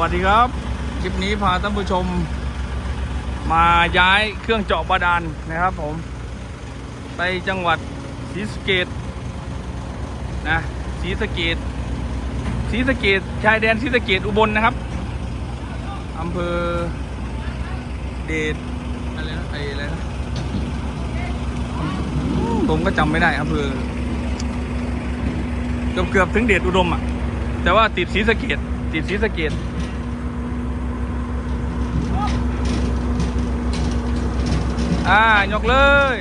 วัสดีครับ คลิปนี้พาท่านผู้ชม มาย้ายเครื่องเจาะบาดาลนะครับผม ไปจังหวัดศรีสะเกดนะศรีสะเกดศรีสะเกดชายแดนศรีสะเกดอุบลนะครับอำเภอเดชอะไรนะไอ้อะไรนะผมก็จำไม่ได้อำเภอเกือบเกือบถึงเดชอุดมอะแต่ว่าติดศรีสะเกดติดศรีสะเกด อ่ายกเลย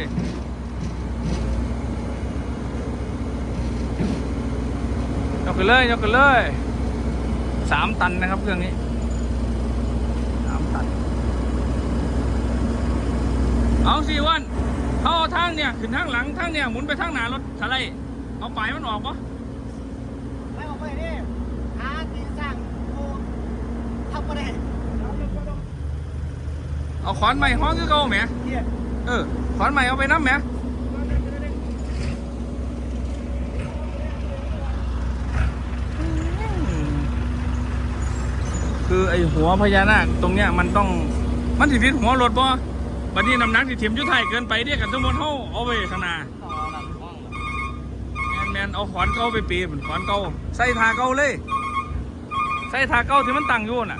ยกกันเลยยกกันเลยสามตันนะครับเครื่องนี้สามตัน เอาสิวันเขาเอาทางเนี่ยขึ้นทางหลังทางเนี่ยหมุนไปทางหนารถสไลด์เอาปลายมันออกปะไม่ออกไปนี่หาที่สร้างโอ้ทำมาได้ เอาขอนไม้ห้องคือเก่าแหมเฮียเออขอนใหม่เอาไปน้ำแหมคือไอหัวพญานาคตรงเนี้ยมันต้องมันสิทิศหัวรถป่ะบัดนี้น้ำหนักสิถิ่มยุ่ไทยเกินไปเรียกกันทั้งหมดเฮาเอาไปข้างหน้าแมนแมนเอาขอนเก่าไปปีนขอนเก่าใส่ทาเก่าเลย ใส่ทาเก่าที่มันตั้งอยู่น่ะ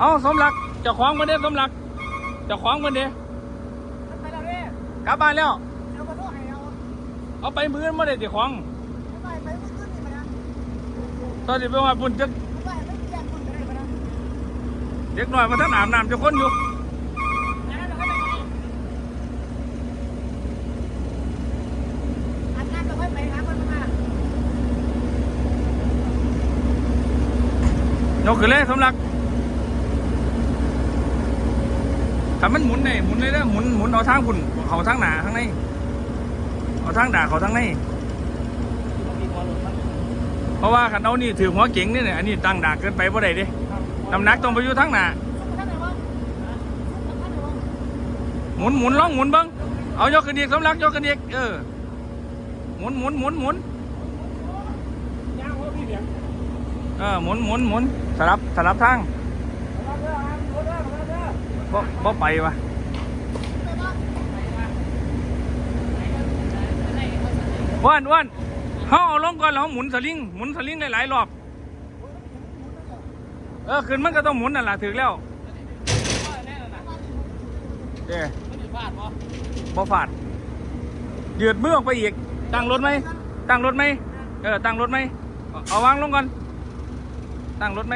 เอาสมรักเจ้าของมาเด้สมรักเจ้าของมาเด้มันไปแล้วเนี่ยกลับบ้านแล้ว เดี๋ยวมาโทษให้เราเอาไปมือมาได้เจ้าของไปไปไม่ขึ้นนี่มานะตอนนี้ไปว่าปุ่นจะไปไม่แจ้งคนไปได้มานะเด็กหน่อยมาทั้งอาบน้ำเจะคนอยู่ แล้วเราไปไหนอันนั้นเราไปไปหาคนมา ยกขึ้นเลยสมรัก มันหมุนเนี่ยหมุนเลยเด้อหมุนหมุนเอาทางปุ่นเขาทางหนาข้างในเอาทางด่าเขาทางในเพราะว่าขันเอานี่ถือหัวเก่งนี่เนี่ยอันนี้ตั้งด่าเกินไปบ่ได้เดิน้ำหนักต้องไปอยู่ทางหนาหมุนหมุนลองหมุนบ้างเอายกกันอีกสมรักยกกันอีกเออหมุนหมุนหมุนหมุนเบียงเออหมุนหมุนหมุนสลับสลับทาง มาเด้อมาเด้อมาเด้อ บ่บ่ไปวะอ้วนอ้วนเขาเอาลงก่อนแล้วเขาหมุนสลิงหมุนสลิงหลายๆรอบเออขึ้นมันก็ต้องหมุนนั่นแหละถึงแล้วเด้บ่ฟาดยืดมือออกไปอีกตั้งรถไหมตั้งรถไหมเออตั้งรถไหมเอาเอาวางลงก่อนตั้งรถไหม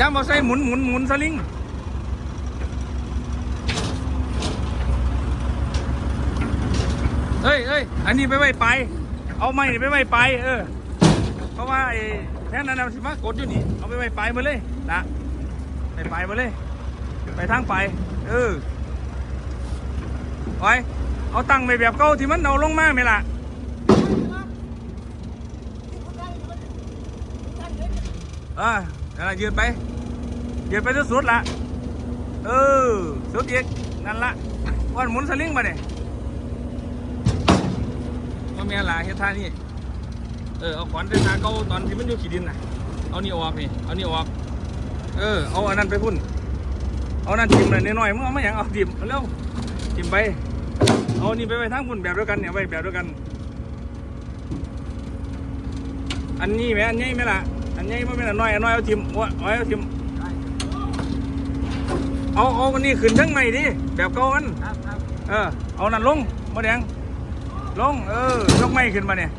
ย่ามาใส่หมุนหมุนหมุนสลิงเฮ้ยเฮ้ยอันนี้ไปไว้ไป เอาไม้นี่ไปไว้ไป เออ เพราะว่าไอ้แท่นนั้นนสิมากดอยู่นี่ เอาไปไว้ไปมาเลยนะไปไปมาเลย ไปทางไป เออไว้เอาตั้งไปแบบเก่าที่มันเอาลงมาไหมล่ะเออ นั่นละยืนไป ยืนไปสุดๆละเออ สุดอีกนั่นละวันหมุนสลิงมาเนี่ยว่าเมียหลาเฮ็ดท่านี่เออ เอาขวานไปทาเก่าตอนที่มันอยู่ขี้ดินน่ะ เอานี่ออกนี่ เอานี่ออก เออ เอาอันนั้นไปพุ่น เอานั่นทิมเลยน้อยๆมึงเอามาอย่างเอาทิมเร็วทิมไป เอานี่ไปไว้ทั้งพุ่นแบบเดียวกันเนี่ยไว้แบบเดียวกัน อันนี้ไหมอันนี้ไหมล่ะ อันนี้ไม่เป็นอันน้อยอันน้อยเอาทิมว่าเอาเอาทิมเอาเอาอันนี้ขึ้นทั้งใหม่ดิแบบเก่ามันครับครับเออเอานั่นลงมะแดงลงเออยกไม้ขึ้นมาเนี่ย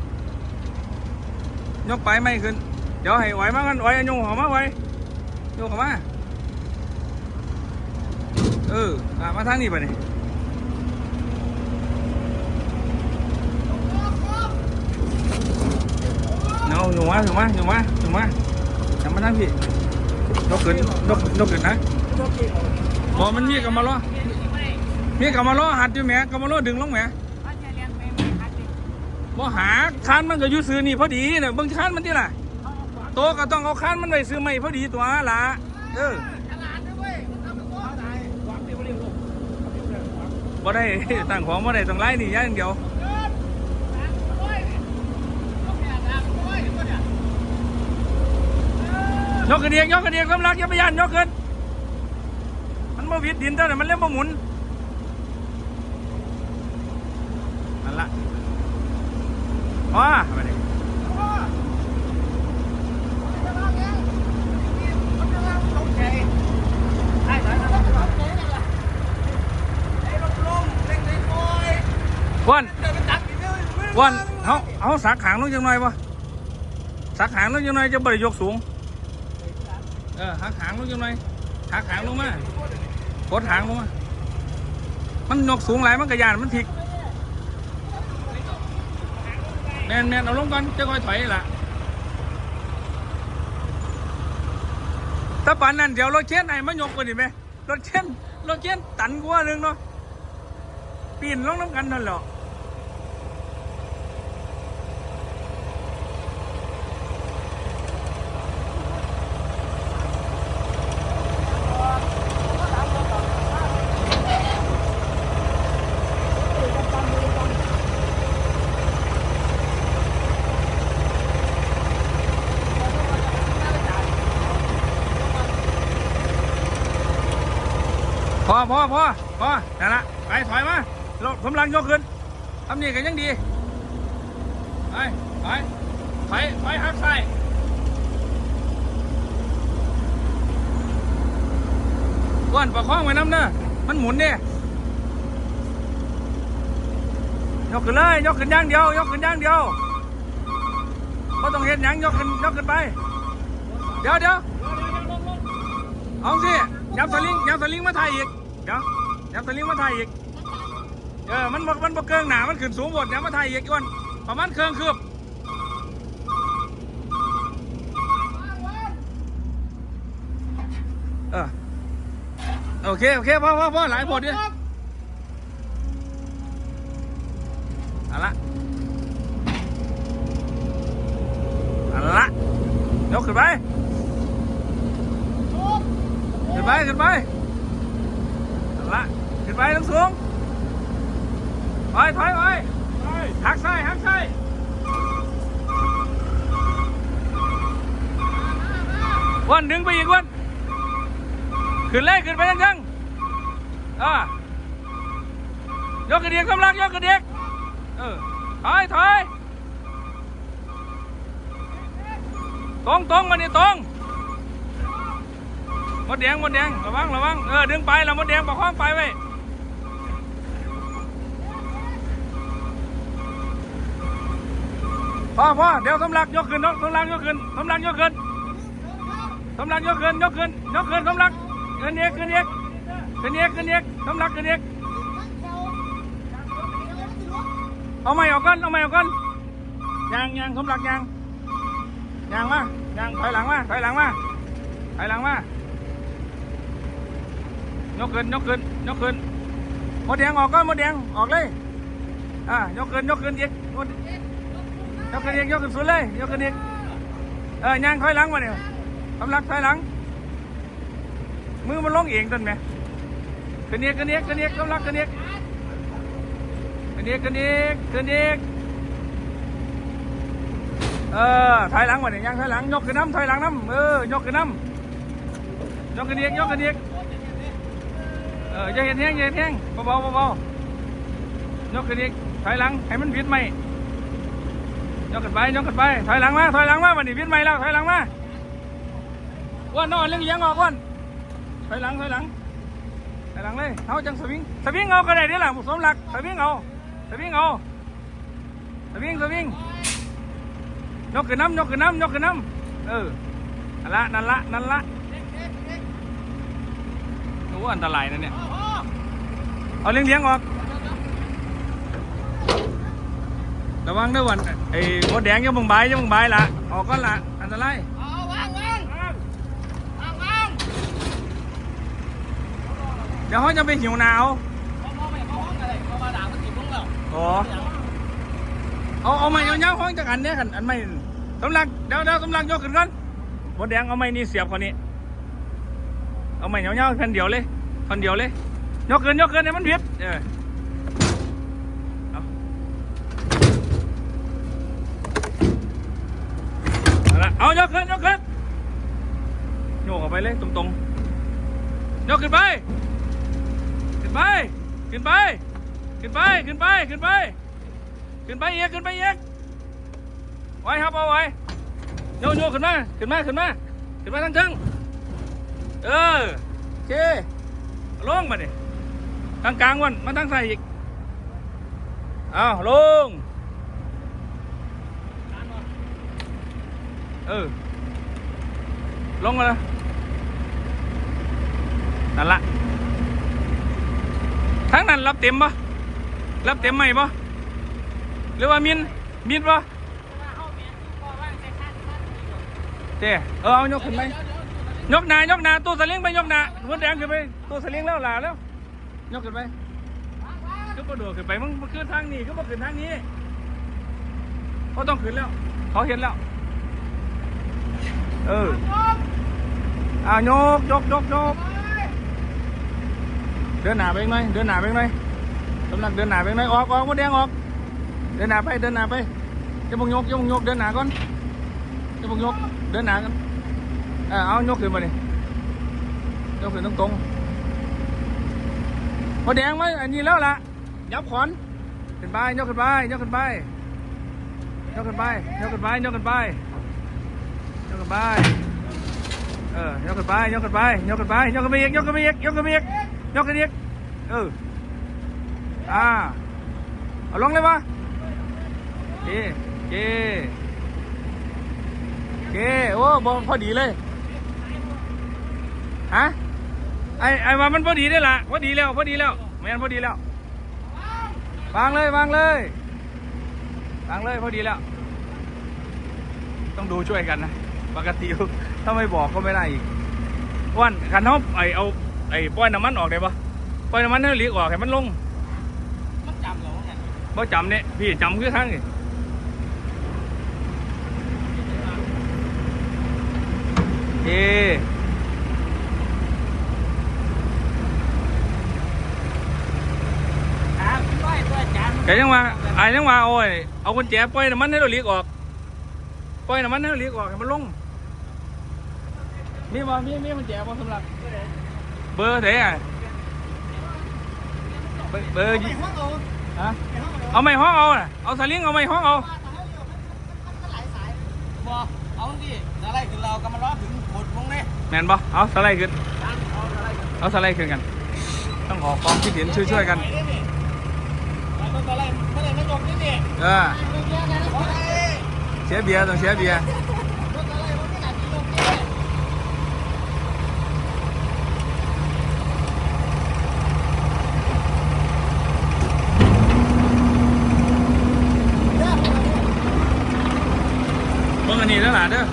ยกไปไม้ขึ้น เดี๋ยวให้ไหวมากันไหวเอาโยงหัวมาไหวโยงหัวมาเอออะมาทางนี้ไปเนี่ยเอาหนูมาหนูมาหนูมา หนูมาทำมาทางพี่ยกขึ้นยกยกขึ้นนะบอกมันมีกับมาล้อมีกับมาล้อหัดอยู่แหมกับมาล้อดึงลงแหมว่าจะเรียนไปไม่ทันดิบ่หาคานมันก็อยู่ซื้อนี่พอดีเนี่ยเบิ่งคานมันที่ล่ะโตก็ต้องเอาคานมันไว้ซื้อใหม่พอดีตัวละเออบ่ได้ตั้งของบ่ได้ต้องไล่นี่อย่างเดียว เกินสามร้อยเนี่ยต้องแก่สามร้อยตัวเนี่ยเออ ยกกระเดียกยกกระเดียกความรักย่าไปยันยกขึ้นมันบ่วิดดินเท่านั้นมันเล่นบ่หมุนนั่นละพอมาดิวันจะมาไงมันวันวันเฮาเฮาสักหางลงจังหน่อยบ่สักหางลงจังหน่อยจะบ่ได้ยกสูง เออหักหางลงจังหน่อยหักหางลงมากดหางลงมา มันยกสูงหลายมันกระยานมันถิกแมนแมนเอาลงก่อนจะค่อยถอยล่ะถ้าปานนั้นเดี๋ยวรถเข็นไหนมายกกว่านี่ไหมรถเข็นรถเข็นตันกว่าหนึงเนาะปีนลงน้ำกันนั่นแหละ พ อพอพอพอนั่นละไปถอยมาเรากำลังยกขึ้นทำนี่กันยังดี ไป ไป ไป ไปหักใส่ก้อนประคองไว้น้ำเนอะมันหมุนเนี่ยยกขึ้นเลย ยกขึ้นย่างเดียว ยกขึ้นย่างเดียวก็ต้องเห็นยังยกขึ้นยกขึ้นไป เดี๋ยวเดี๋ยวเอาสิยับสลิงยับสลิงมาถ่ายอีก เดี๋ยวยับสลิงมาถ่ายอีก เออ มันบ่มันบ่เกิงหนา มันขึ้นสูงหมดยับมาถ่ายอีกก่อนประมาณเครื่องคืบเออโอเค โอเคพ่อพ่อพ่อหลายผลดิเอาละเอาละยกขึ้นไปขึ้นไปขึ้นไป ไปทั้งสูงไปถอยไปหักซ้ายหักซ้ายวันดึงไปอีกวันขึ้นเลยขึ้นไปยังยังอ่ายกกระเดียกกำลังยกกระเดียกเออถอยถอยตรงตรงมานี่ตรงมดแดงมดแดงระวังระวังเออดึงไปแล้วมดแดงประคองไปไว้ พ่อพ่อเดี๋ยวสำลักยกขึ้นสำลักยกขึ้นสำลักยกขึ้นสำลักยกขึ้นยกขึ้นยกขึ้นสำลักขึ้นเอกขึ้นเอกขึ้นเอกขึ้นเอกสำลักขึ้นเอกเอาไม่ออกกันเอาไม่ออกกันยางยางสำลักยางยางมายางถอยหลังมาถอยหลังมาถอยหลังมายกขึ้นยกขึ้นยกขึ้นหมดแดงออกก็หมดแดงออกเลยอ่ายกขึ้นยกขึ้นอีกหมด ยกขึ้นอีกยกขึ้นสุดเลยยกขึ้นอีกเออย่างถอยหลังมาเนี่ยกำลังถอยหลัง มือมันลงเองต้นไหมขึ้นอีกขึ้นอีกขึ้นอีกกำลังขึ้นอีกขึ้นอีกขึ้นอีกขึ้นอีกเออถอยหลังมาเนี่ยย่างถอยหลังยกขึ้นน้ำถอยหลังน้ำเออยกขึ้นน้ำยกขึ้นอีกยกขึ้นอีกเออจะเห็นแห้งจะเห็นแห้งเบาๆเบาๆยกขึ้นอีกถอยหลังให้มันวิดไหม ยกขึ้นไปยกขึ้นไป ถอยหลังมา ถอยหลังมาวันนี้วิดไหมแล้ว ถอยหลังมาอ้วนนอนเลี้ยงเลี้ยงออกอ้วนถอยหลัง ถอยหลัง ถอยหลังเลยเอาจังสวิง สวิงเอาก็ได้เดี๋ยวหลังสมหลัก สวิงเอา สวิงเอา สวิง สวิงยกขึ้นน้ำยกขึ้นน้ำยกขึ้นน้ำเออ นั่นละ นั่นละ นั่นละโอ้อันตรายนะเนี่ย เอาเลี้ยงเลี้ยงออก ระวังด้วยวันไอ้มดแดงอยังมึงใบายอยังมึงใบายละออกก็ละอันตรายเอาวางวางวางวางเดี๋ยวเขาจะไปหิวหนาวเขามองไม่เขาห้องอะไรเขามาด่ามันติดลงแล้วอ๋อเอาเอาไม้เอาเงาห้องจากอันเนี้ยกันอันไม่สำลักเดี๋ยวเดี๋ยวสำลักยกขึ้นก่อนมดแดงเอาไม้นี่เสียบคนนี้เอาใหม่เงาๆแผ่นเดียวเลยท่อนเดียวเลยยกเกินยกเกินให้มันผิดเออเอา เอายกเกินยกเกินโยกออกไปเลยตรงๆยกขึ้นไปขึ้นไปขึ้นไปขึ้นไปขึ้นไปขึ้นไปขึ้นไปอีกขึ้นไปอีกไว้ครับเอาไว้โยกโยกขึ้นมาขึ้นมาขึ้นมาขึ้นมาทั้งทั้งเออโอเคลงมาดิทางกลางวันมาทางใส่อีกอ้าวลง เออ ลงมาเลยนั่นละทั้งนั้นรับเต็มปะรับเต็มไหมปะหรือว่ามินมินปะเจ้เออเอายกขึ้นไปยกหนายกหนาตัวสลิงไปยกหนาหัวแดงขึ้นไปตัวสลิงแล้วหลาแล้ว ยกขึ้นไปก็กระโดดขึ้นไปมึงมันขึ้นทางนี้ก็มาขึ้นทางนี้เขาต้องขึ้นแล้ว เขาเห็นแล้ว เอออ่ายกยกยกยกเดินหน้าไปอีกหน่อยเดินหน้าไปอีกหน่อยกำลังเดินหน้าไปอีกหน่ออกออกมดแดงออก เดินหน้าไปเดินหน้าไปจะบงยกจะบงยกเดินหน้าก่อนจะบงยกเดินหน้ากันเออเอายกขึ้นมาดิยกขึ้นตรงตรงๆพอแดงไว้อันนี้แล้วล่ะยับขอนขึ้นไปยกขึ้นไปยกขึ้นไปยกขึ้นไปยกขึ้นไปยกขึ้นไป ยกขึ้นไป เออยกขึ้นไปยกขึ้นไปยกขึ้นไปยกขึ้นไปอีกยกขึ้นไปอีกยกขึ้นไปอีกยกขึ้นอีกเอออ่าเอาลงเลยวะเกเกเกโอ้บอพอดีเลยฮะไอไอว่ามันพอดีได้ละพอดีแล้วพอดีแล้วแมนพอดีแล้ววางเลยวางเลยวางเลยพอดีแล้ว ต้องดูช่วยกันนะ ปกติถ้าไม่บอกก็ไม่ได้อีกอ้วันคันเขาไอเอาไอ้ปล่อยน้ำมันออกได้ปะปล่อยน้ำมันให้หลีกออกให้มันลงมันจำเหรอไงบ่จำเนี่ยพี่จำคือทั้งนี่เอถามพี่ร้อยตัวจานแกยังว่าไอ้ยังว่าโอ้ยเอากุญแจปล่อยน้ำมันให้เราเลียกออกปล่อยน้ำมันให้เราเลียกออกให้มันลง มีบ่มีมีกุญแจบ่สำหรับเบอร์เท่อะเบอร์เบอร์ยี่ห้องเอาฮะเอาไม่ห้องเอาน่ะเอาสลิงเอาไม่ห้องเอาบอเอาดิอะไรคือเรากำลังรอถึงหมดวงเลยแมนบ่เอาสไลด์ขึ้นเอาอะไรเอาสไลด์ขึ้นกัน ต้องขอความคิดเห็นช่วยๆกันมันอะไรมันอะไรไม่จบนี่นี่เออเสียเบียร์ต้องเสียเบียร์เบิ่งอันนี้แล้วล่ะเด้อ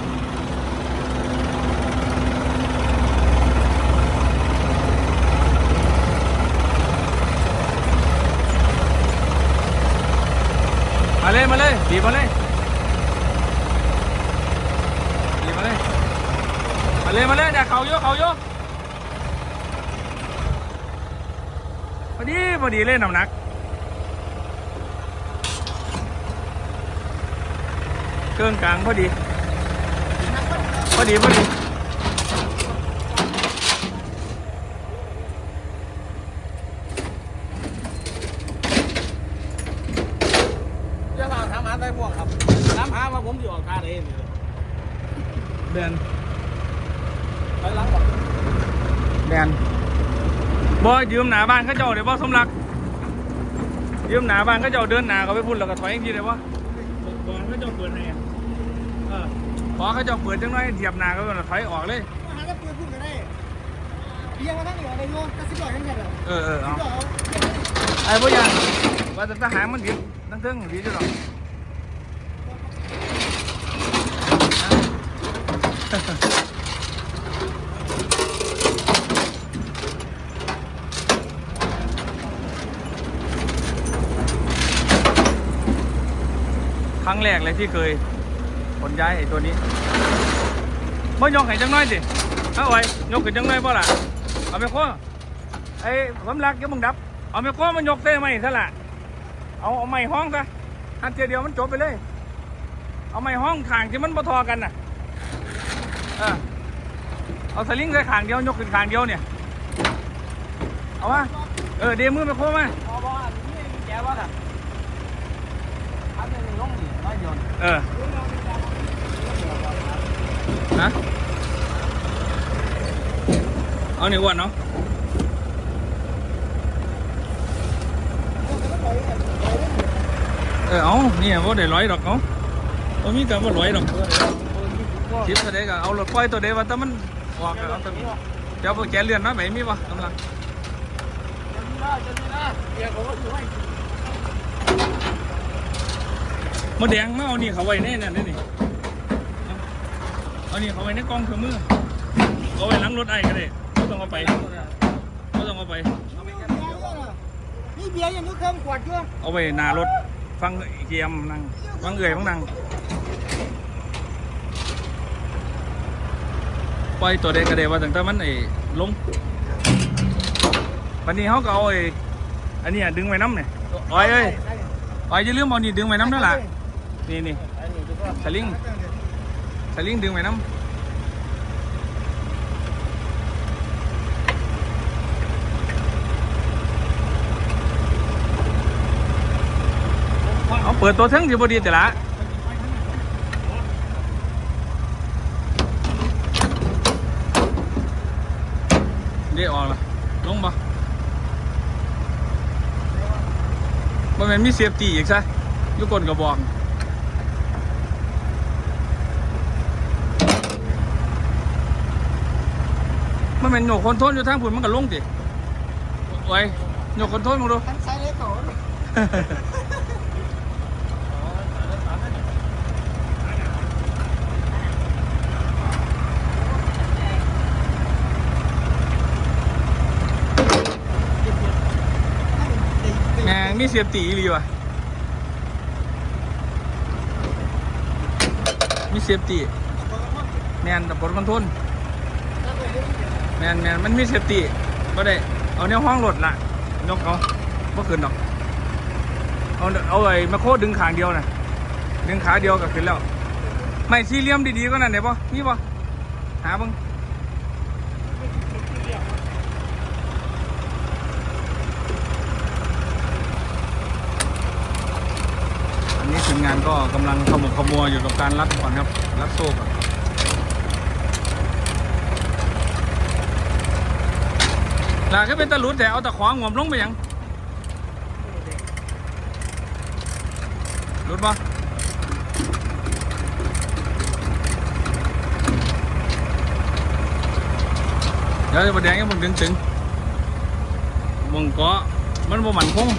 มาเลยมาเลยบีบมาเลยบีบมาเลยมาเลยมาเลยเดี๋ยวเขาโยกเขาโยกพอ ดีพอดีเล่นน้ำหนัก เครื่องกลางพอดี พอดี พอดีเรื่องราวถามหาได้พวกครับถามหาว่าผมอยู่ออกท่าไหนนี่เดินไปหลังบอกแดนบอยยืมหนาบ้านเขาเจ้าเดี๋ยวบอสมรัก ยืมหนาบ้านเขาเจ้าเดินหนาเขาไปพุ่นแล้วก็ถอยอีกทีเดี๋ยววะก่อนเขาเจ้าเปิดให้อะเออพอเขาเจ้าเปิดจังน้อยเทียบหนาเขาแล้วถอยออกเลยหาจะปืนพูดกันได้เรียงมาทั้งเหนือเลยโยกกระสิบหน่อยนั่นแหละเออเออเอาสิบหน่อยไอ้พวกยังว่าแต่ทหารมันดีตั้งเทิงดีจ้ะหรอกค รั้งแรกเลยที่เคยขนย้ายไอ้ตัวนี้บ่ยกให้จังน้อยสิเอาไว้ยกขึ้นจังน้อยบ่ล่ะเอาไปโค้ไอ้ผมรักยังมึงดับ เอาไปโค้มันยกเต้ไม่ซะละเอาเอาไม้ห้องซะทันเทียเดียวมันจบไปเลย เอาไม้ห้องขางที่มันบ่ทอกันน่ะเออเอาสลิงใส่ขางเดียวยกขึ้นขางเดียวเนี่ยเอามาเออเดียมือไปโค้มาพอบอกอันนี้แกว่าค่ะอันนี้ลงดิไม่ยน เออนะเอาหนึ่งวันเนาะเออเอานี่ว่าได้ร้อยดอกเอาเอามีกับว่าร้อยดอกทิปตัวเด็กเอารถปล่อยตัวเด็กว่าแต่มันออกเอาตัวนี้เดี๋ยวพวกแกเลื่อนมาไหมมีวะกำลังจะมีนะจะมีนะเดี๋ยวผมก็อยู่ให้ มาแดงมาเอานี่เขาไว้แน่นั่นนี่นี่เอานี่เขาไว้ในกล้องเครื่องมือเอาไว้หลังรถไอ้ก็ได้ไม่ต้องเอาไปไม่ต้องเอาไป นี่เบียร์ยังนึกเครื่องขวดอยู่เอาไว้หน้ารถ ฟังเกียมนั่งฟังเอื่อยฟังนั่งปล่อยตัวเด็กก็ได้ว่าตั้งแต่มันไอ้ลงวันนี้เขาก็เอาไอ้อันนี้อะดึงไว้น้ำเนี่ยอ้อยเอ้ยอ้อยอย่าลืมเอานี่ดึงไว้น้ำนั่นแหละ นี่นี่สลิงสลิงดึงไว้น้ำเอาเปิดตัวทั้งสิบดีแต่ละเดี๋ยวออกละลงบ่บ่แม่นมีเซฟตี้อีกซะยู่ก้นกระบอก มันเป็นโยกคนโทรลอยู่ทางพุ่นมันก็ลงติไว้โยกคนโทรลมึงดูทั้งไซส์เล็กโตแหมมีเซฟตี้อีหลีว่ะ มีเซฟตี้แมนแต่ผลคอนโทรล แมนแมนมันมีเซฟตี้ก็ได้ เอาแนวห้องรถละยกเอาบ่ขึ้นดอกเอาเอาไอ้มาโคดึงขางเดียวน่ะดึงขาเดียวก็ขึ้นแล้ว ไม่สี่เหลี่ยมดีๆก็นั่นไหนบ่มีบ่หาบิ่งอันนี้ทีมงานก็กำลังขมุกขมัวอยู่กับการรัดก่อนครับรัดโซ่ก่อน ลาก็เป็นตะลุดแต่เอาตะขวางงวมลงไปยังลุดปะเดี๋ยวจะมาแดงให้ผมดึงถึงมึงก็มันบ่มันคง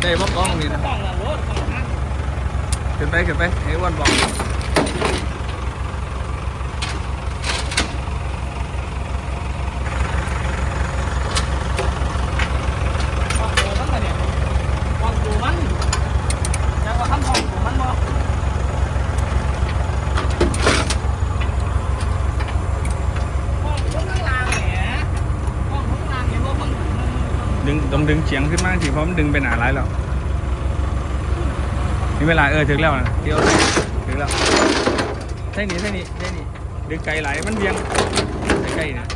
ได้บ่กล้องนี่นะต้องละรถต้นะขึ้นไปขึ้นไปให้อ้วันบอก วางตัวมันเนี่ยวางตัวมันจะว่าทำห้องตัวมันบ่ห้องข้างล่างแหมห้องข้างล่างเห็นว่ามัน ดึงเฉียงขึ้นมากสิเพราะมันดึงไปหนาร้ายแล้วมีเวลาเออถึงแล้วนะเที่ยวถึงแล้วใช่นี่ใช่นี่ใช่นี่ดึงไกลไหลมันเบียงใกล้ๆนะ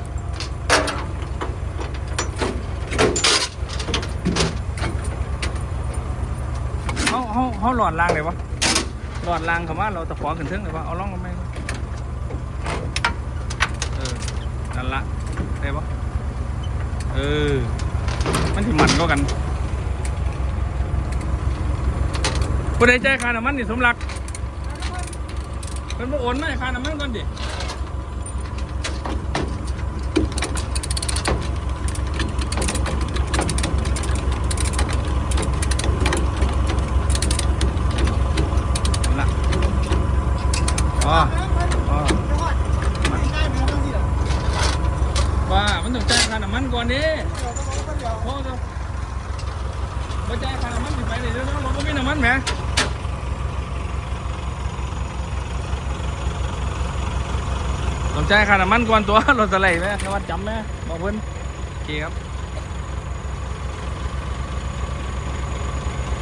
เขาเขาเขาหลอดรางเลยวะหลอดรางคำว่าเราตะขอขึ้นเทิงเลยวะเอาล่องกันไหมเออนั่นละได้ปะเออ มันที่มันก็กันผู้ใดใจายคาน้ำมันนี่สมรักเป็นผู้โอนไหมคาน้ำมันก่อนดิเอาละอ๋ออ๋อว่ามันต้องจ่ายค่าน้ำมันก่อนดิโอ้เจ้าบ่จ่ายค่าน้ำมันสิไปเลยเดี๋ยวเราก็มีน้ำมันแหมต ต้อง จ่ายค่าน้ำมันก่อนตัวรถสไลด์ไหมน้ำมันจำไหมบอกเพิ่นโอเคครับ